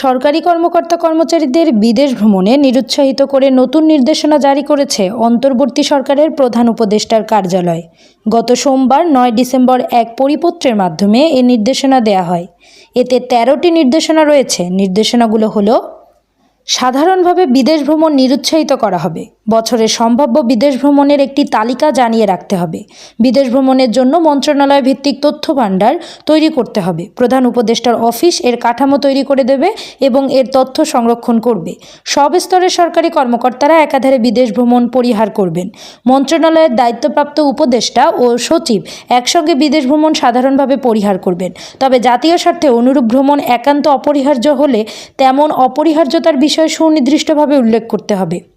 সরকারি কর্মকর্তা কর্মচারীদের বিদেশ ভ্রমণে নিরুৎসাহিত করে নতুন নির্দেশনা জারি করেছে অন্তর্বর্তী সরকারের প্রধান উপদেষ্টার কার্যালয়। গত সোমবার, নয় ডিসেম্বর, এক পরিপত্রের মাধ্যমে এ নির্দেশনা দেয়া হয়। এতে তেরোটি নির্দেশনা রয়েছে। নির্দেশনাগুলো হলো সাধারণভাবে বিদেশ ভ্রমণ নিরুৎসাহিত করা হবে। বছরের সম্ভাব্য বিদেশ ভ্রমণের একটি তালিকা জানিয়ে রাখতে হবে। বিদেশ ভ্রমণের জন্য মন্ত্রণালয় ভিত্তিক তথ্য ভাণ্ডার তৈরি করতে হবে। প্রধান উপদেষ্টার অফিস এর কাঠামো তৈরি করে দেবে এবং এর তথ্য সংরক্ষণ করবে। সব স্তরের সরকারি কর্মকর্তারা একাধারে বিদেশ ভ্রমণ পরিহার করবেন। মন্ত্রণালয়ের দায়িত্বপ্রাপ্ত উপদেষ্টা ও সচিব একসঙ্গে বিদেশ ভ্রমণ সাধারণভাবে পরিহার করবেন। তবে জাতীয় স্বার্থে অনুরূপ ভ্রমণ একান্ত অপরিহার্য হলে তেমন অপরিহার্যতার বিষয়ে সুনির্দিষ্টভাবে উল্লেখ করতে হবে।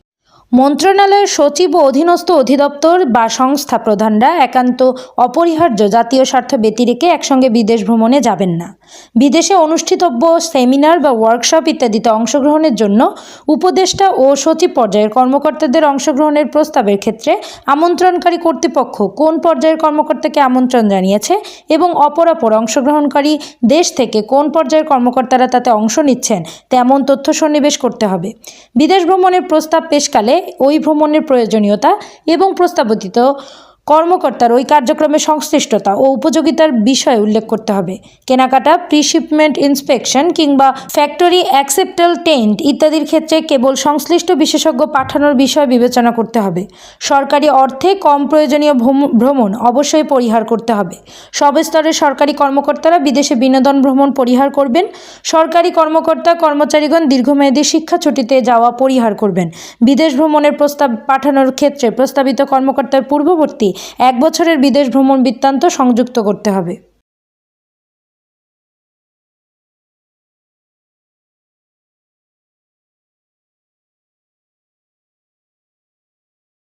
মন্ত্রণালয়ের সচিব ও অধীনস্থ অধিদপ্তর বা সংস্থা প্রধানরা একান্ত অপরিহার্য জাতীয় স্বার্থ ব্যতিরেকে একসঙ্গে বিদেশ ভ্রমণে যাবেন না। বিদেশে অনুষ্ঠিতব্য সেমিনার বা ওয়ার্কশপ ইত্যাদিতে অংশগ্রহণের জন্য উপদেষ্টা ও সচিব পর্যায়ের কর্মকর্তাদের অংশগ্রহণের প্রস্তাবের ক্ষেত্রে আমন্ত্রণকারী কর্তৃপক্ষ কোন পর্যায়ের কর্মকর্তাকে আমন্ত্রণ জানিয়েছে এবং অপরাপর অংশগ্রহণকারী দেশ থেকে কোন পর্যায়ের কর্মকর্তারা তাতে অংশ নিচ্ছেন তেমন তথ্য সন্নিবেশ করতে হবে। বিদেশ ভ্রমণের প্রস্তাব পেশকালে ওই ভ্রমণের প্রয়োজনীয়তা এবং প্রস্তাবিত কর্মকর্তার ওই কার্যক্রমে সংশ্লিষ্টতা ও উপযোগিতার বিষয়ে উল্লেখ করতে হবে। কেনাকাটা প্রিশিপমেন্ট ইন্সপেকশন কিংবা ফ্যাক্টরি অ্যাকসেপ্টাল টেন্ট ইত্যাদির ক্ষেত্রে কেবল সংশ্লিষ্ট বিশেষজ্ঞ পাঠানোর বিষয় বিবেচনা করতে হবে। সরকারি অর্থে কম প্রয়োজনীয় ভ্রম- ভ্রমণ অবশ্যই পরিহার করতে হবে। সব স্তরের সরকারি কর্মকর্তারা বিদেশে বিনোদন ভ্রমণ পরিহার করবেন। সরকারি কর্মকর্তা, কর্মচারীগণ দীর্ঘমেয়াদী শিক্ষা ছুটিতে যাওয়া পরিহার করবেন। বিদেশ ভ্রমণের প্রস্তাব পাঠানোর ক্ষেত্রে প্রস্তাবিত কর্মকর্তার পূর্ববর্তী এক বছরের বিদেশ ভ্রমণ বৃত্তান্ত সংযুক্ত করতে হবে।